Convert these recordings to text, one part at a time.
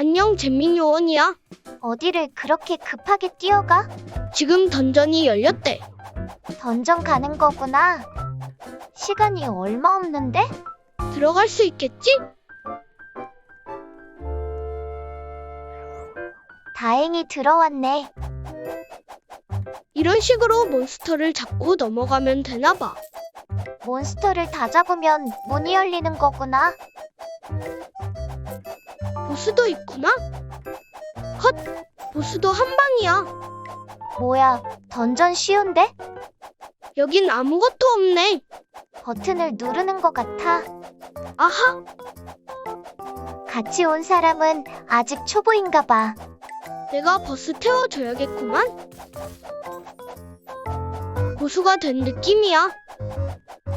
안녕 잼민 요원이야. 어디를 그렇게 급하게 뛰어가? 지금 던전이 열렸대. 던전 가는 거구나. 시간이 얼마 없는데? 들어갈 수 있겠지? 다행히 들어왔네. 이런 식으로 몬스터를 잡고 넘어가면 되나 봐. 몬스터를 다 잡으면 문이 열리는 거구나. 보스도 있구나. 헛! 보스도 한 방이야. 뭐야, 던전 쉬운데? 여긴 아무것도 없네. 버튼을 누르는 것 같아. 아하! 같이 온 사람은 아직 초보인가 봐. 내가 버스 태워줘야겠구만. 고수가 된 느낌이야.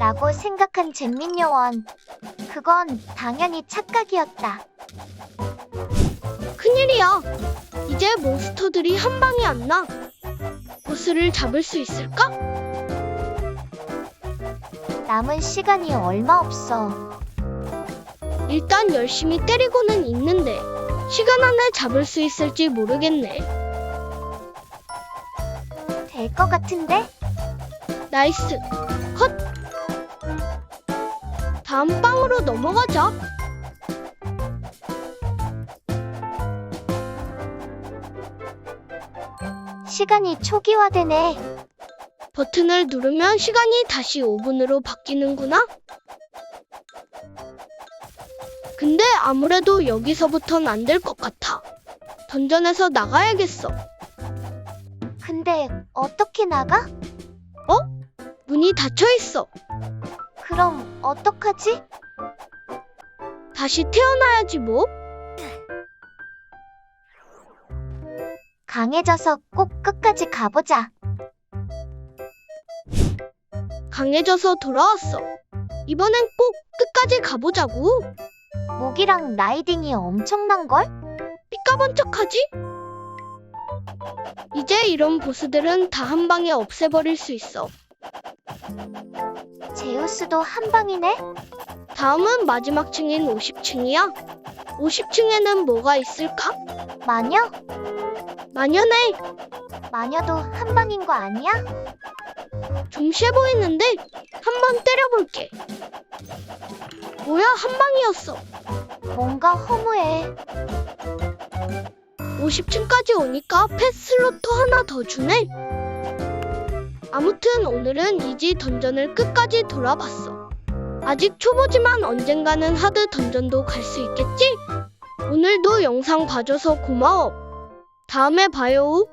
라고 생각한 잼민 요원. 그건 당연히 착각이었다. 큰일이야. 이제 몬스터들이 한 방에 안 나. 보스를 잡을 수 있을까? 남은 시간이 얼마 없어. 일단 열심히 때리고는 있는데 시간 안에 잡을 수 있을지 모르겠네. 될 것 같은데? 나이스. 컷. 다음 빵으로 넘어가자. 시간이 초기화되네. 버튼을 누르면 시간이 다시 5분으로 바뀌는구나. 근데 아무래도 여기서부턴 안 될 것 같아. 던전에서 나가야겠어. 근데 어떻게 나가? 문이 닫혀 있어. 그럼 어떡하지? 다시 태어나야지 뭐. 강해져서 꼭 끝까지 가보자. 강해져서 돌아왔어. 이번엔 꼭 끝까지 가보자고. 무기랑 라이딩이 엄청난걸? 삐까번쩍하지? 이제 이런 보스들은 다 한 방에 없애버릴 수 있어. 제우스도 한 방이네? 다음은 마지막 층인 50층이야. 50층에는 뭐가 있을까? 마녀? 마녀네. 마녀도 한 방인 거 아니야? 좀 세 보이는데 한 번 때려볼게. 뭐야 한 방이었어. 뭔가 허무해. 50층까지 오니까 펫슬로터 하나 더 주네. 아무튼 오늘은 이지 던전을 끝까지 돌아봤어. 아직 초보지만 언젠가는 하드 던전도 갈 수 있겠지? 오늘도 영상 봐줘서 고마워. 다음에 봐요.